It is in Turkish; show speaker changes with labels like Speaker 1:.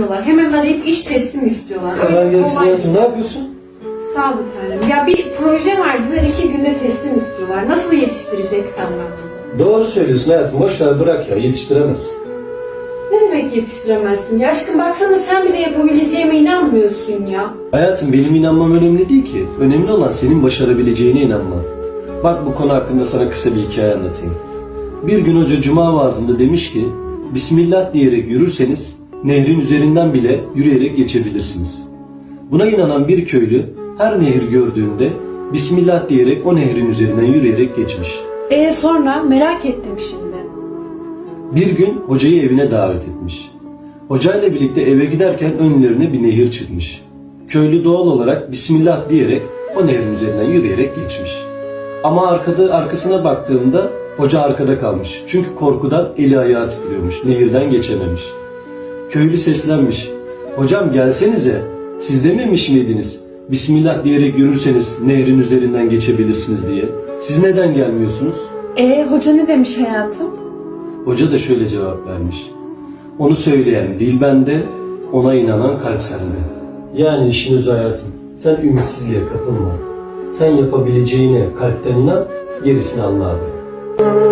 Speaker 1: yapıyorlar. Hemen arayıp iş teslim istiyorlar.
Speaker 2: Kolay
Speaker 1: Öyle
Speaker 2: gelsin
Speaker 1: kolay
Speaker 2: hayatım. Ne yapıyorsun?
Speaker 1: Sağ ol bir tanem. Ya bir proje verdiler iki günde teslim istiyorlar. Nasıl yetiştireceksen ben bunu?
Speaker 2: Doğru söylüyorsun hayatım. Boş ver bırak ya. Yetiştiremez.
Speaker 1: Ne demek yetiştiremezsin? Ya aşkım baksana sen bile yapabileceğime inanmıyorsun ya.
Speaker 2: Hayatım benim inanmam önemli değil ki. Önemli olan senin başarabileceğine inanman. Bak bu konu hakkında sana kısa bir hikaye anlatayım. Bir gün hoca cuma vaazında demiş ki Bismillah diyerek yürürseniz nehrin üzerinden bile yürüyerek geçebilirsiniz. Buna inanan bir köylü her nehir gördüğünde Bismillah diyerek o nehrin üzerinden yürüyerek geçmiş.
Speaker 1: E sonra merak ettim şimdi.
Speaker 2: Bir gün hocayı evine davet etmiş. Hocayla birlikte eve giderken önlerine bir nehir çıkmış. Köylü doğal olarak Bismillah diyerek o nehrin üzerinden yürüyerek geçmiş. Ama arkada arkasına baktığında hoca arkada kalmış. Çünkü korkudan eli ayağı titriyormuş. Nehirden geçememiş. Köylü seslenmiş. Hocam gelsenize. Siz dememiş miydiniz? Bismillah diyerek yürürseniz nehrin üzerinden geçebilirsiniz diye. Siz neden gelmiyorsunuz?
Speaker 1: E hoca ne demiş hayatım?
Speaker 2: Hoca da şöyle cevap vermiş. Onu söyleyen dil bende, ona inanan kalp sende. Yani işin özü hayatım. Sen ümitsizliğe kapılma. Sen yapabileceğine kalpten inan, gerisini Allah'a bırak.